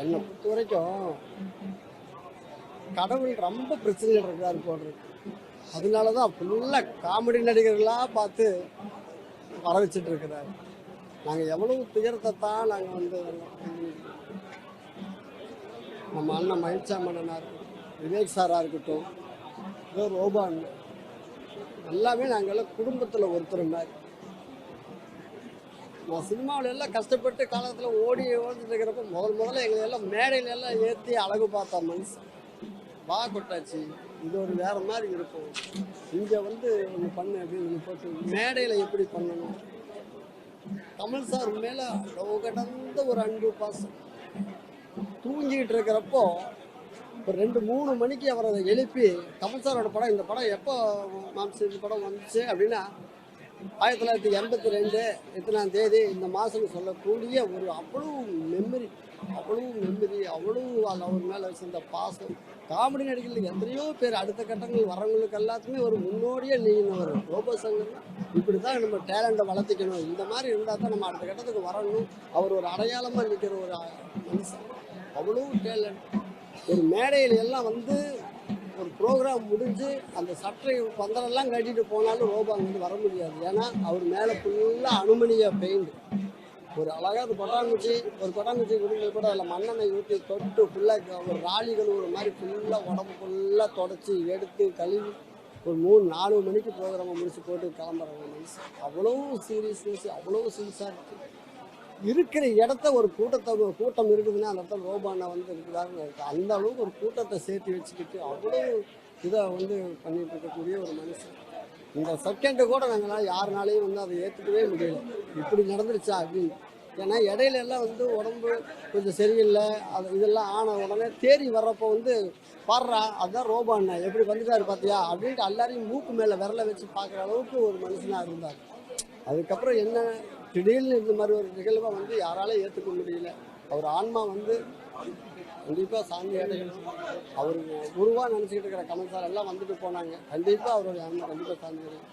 என்னை பொறுத்த வரைக்கும் கடவுள் ரொம்ப பிரச்சனைகள் இருக்கிறாரு போடுறது அதனால தான் ஃபுல்லாக காமெடி நடிகர்களாக பார்த்து வர வச்சுட்டு இருக்கிறாரு. நாங்கள் எவ்வளவு துயரத்தை தான் நாங்கள் வந்து நம்ம அண்ணன் மகிழ்ச்சாமண்ணனாக இருக்கட்டும் விவேக் சாராக இருக்கட்டும் இதோ ரோபா அண்ணன் எல்லாமே நாங்கள் குடும்பத்தில் ஒருத்தர் மாதிரி. சினிமாவில் எல்லாம் கஷ்டப்பட்டு காலத்தில் ஓடி ஓடிட்டு இருக்கிறப்ப முதல் முதல்ல எங்களை எல்லாம் மேடையில எல்லாம் ஏற்றி அழகு பார்த்தா மனுஷன். வா கொட்டாச்சு இது ஒரு வேற மாதிரி இருக்கும். இங்கே வந்து ஒன்று பண்ணு அப்படின்னு போட்டு மேடையில் எப்படி பண்ணணும்? தமிழ் சார் மேலே அளவு கடந்த ஒரு அன்பு பாசம். தூங்கிக்கிட்டு இருக்கிறப்போ ஒரு ரெண்டு மூணு மணிக்கு அவரை எழுப்பி தமிழ் சாரோட படம் இந்த படம் எப்போ மாம்சி இந்த படம் வந்துச்சு? அப்படின்னா ஆயிரத்தி தொள்ளாயிரத்தி எண்பத்தி ரெண்டு எத்தனாம் தேதி இந்த மாதம்னு சொல்லக்கூடிய ஒரு அவ்வளவு மெமரி அவ்வளவு மெமரி அவ்வளவு அது அவர் மேலே வச்சிருந்த பாசம். காமெடி நடிகர்கள் எத்தனையோ பேர் அடுத்த கட்டங்கள் வரவங்களுக்கு எல்லாத்துக்குமே ஒரு முன்னோடியே நீங்கினவர் ரோபோ சங்கர். இப்படி தான் நம்ம டேலண்ட்டை வளர்த்திக்கணும். இந்த மாதிரி இருந்தால் தான் நம்ம அடுத்த கட்டத்துக்கு வரணும். அவர் ஒரு அடையாளமாக நிற்கிற ஒரு மனுஷன். அவ்வளோ டேலண்ட் ஒரு மேடையில் எல்லாம் வந்து ஒரு ப்ரோக்ராம் முடிஞ்சு அந்த சட்டை பந்தரெல்லாம் கட்டிட்டு போனாலும் ரோபோ அங்கேருந்து வர முடியாது. ஏன்னா அவர் மேலே ஃபுல்லாக அனுமனியை பெயிண்ட் ஒரு அழகாக அது கொட்டாங்குச்சி ஒரு கொட்டாங்குச்சி கொடுங்க கூட அதில் மண்ணெண்ணெய் ஊற்றி தொட்டு ஃபுல்லாக ஒரு ராலிகள் ஒரு மாதிரி ஃபுல்லாக உடம்பு ஃபுல்லாக தொடச்சி எடுத்து கழுவி ஒரு மூணு நாலு மணிக்கு ப்ரோக்ராமை முடிச்சு போட்டு கிளம்புறாங்க மனுஷன். அவ்வளோ சீரியஸ்னஸ் அவ்வளோ சீரியஸாக இருக்குது இருக்கிற இடத்த ஒரு கூட்டத்தை கூட்டம் இருக்குதுன்னா அந்த இடத்துல ரோபானா வந்து இருக்குதாருன்னு அந்த அளவுக்கு ஒரு கூட்டத்தை சேர்த்து வச்சுக்கிட்டு அவ்வளோ இதை வந்து பண்ணிட்டு இருக்கக்கூடிய ஒரு மனுஷன். இந்த செகண்டு கூட நாங்களாம் யாருனாலையும் வந்து அதை ஏற்றுக்கவே முடியல. இப்படி நடந்துருச்சா அப்படின்னு. ஏன்னா இடையில எல்லாம் வந்து உடம்பு கொஞ்சம் சரியில்லை. அது இதெல்லாம் ஆன உடனே தேறி வர்றப்போ வந்து பாடுறா அதுதான் ரோபோ எப்படி வந்துட்டாரு பார்த்தியா அப்படின்ட்டு எல்லாரையும் மூக்கு மேலே விரல வச்சு பார்க்குற அளவுக்கு ஒரு மனுஷனாக இருந்தார். அதுக்கப்புறம் என்ன திடீர்னு இந்த மாதிரி ஒரு நிகழ்வை வந்து யாராலும் ஏற்றுக்க முடியல. அவர் ஆன்மா வந்து கண்டிப்பாக சாமி அடையணும். அவர் குருவாக நினச்சிக்கிட்டு இருக்கிற கமல் சார் எல்லாம் வந்துட்டு போனாங்க. கண்டிப்பாக அவருடைய ஆன்மா கண்டிப்பாக சாமி அடையும்.